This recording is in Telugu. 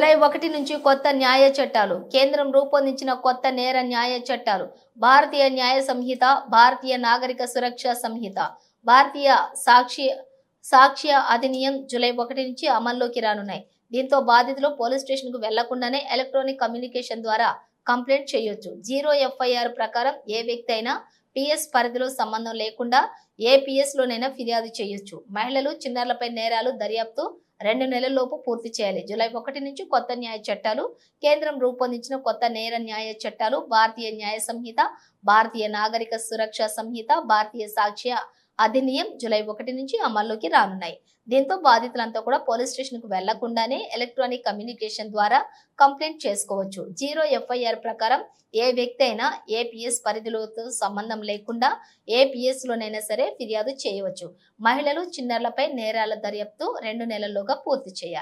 జూలై ఒకటి నుంచి కొత్త న్యాయ చట్టాలు. కేంద్రం రూపొందించిన కొత్త నేర న్యాయ చట్టాలు. భారతీయ న్యాయ సంహిత భారతీయ నాగరిక సురక్ష సంహిత. భారతీయ సాక్షి సాక్ష్య అధినియం జూలై ఒకటి నుంచి అమల్లోకి రానున్నాయి. దీంతో బాధితులు పోలీస్ స్టేషన్కు వెళ్ళకుండానే ఎలక్ట్రానిక్ కమ్యూనికేషన్ ద్వారా కంప్లైంట్ చేయొచ్చు. జీరో ఎఫ్ఐఆర్ ప్రకారం ఏ వ్యక్తి అయినా పిఎస్ పరిధిలో సంబంధం లేకుండా ఏ పిఎస్లోనైనా ఫిర్యాదు చేయొచ్చు. మహిళలు చిన్నారులపై నేరాలు దర్యాప్తు రెండు నెలల్లోపు పూర్తి చేయాలి. జూలై ఒకటి నుంచి కొత్త న్యాయ చట్టాలు కేంద్రం రూపొందించిన కొత్త నేర న్యాయ చట్టాలు భారతీయ న్యాయ సంహిత భారతీయ నాగరిక సురక్ష సంహిత భారతీయ సాక్ష్య అధినియం జులై ఒకటి నుంచి అమల్లోకి రానున్నాయి. దీంతో బాధితులంతా కూడా పోలీస్ స్టేషన్కు వెళ్ళకుండానే ఎలక్ట్రానిక్ కమ్యూనికేషన్ ద్వారా కంప్లైంట్ చేసుకోవచ్చు. జీరో ఎఫ్ఐఆర్ ప్రకారం ఏ వ్యక్తి అయినా ఏపీఎస్ పరిధిలోతో సంబంధం లేకుండా ఏపీఎస్లోనైనా సరే ఫిర్యాదు చేయవచ్చు. మహిళలు చిన్నారులపై నేరాల దర్యాప్తు రెండు నెలల్లోగా పూర్తి చేయాలి.